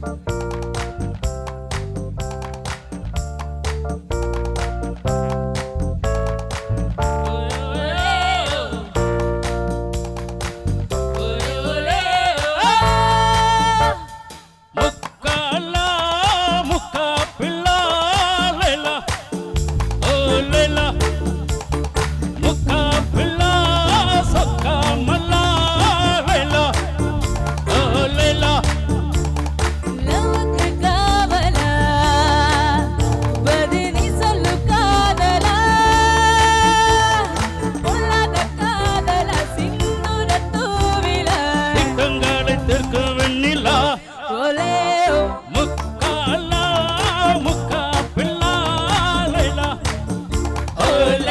Bye. good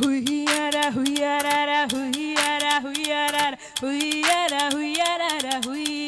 হুইয়ারা হুইয়ারা হুইয়ারা হুইয়ারা হুইয়ারা হুইয়ারা হুইয়ারা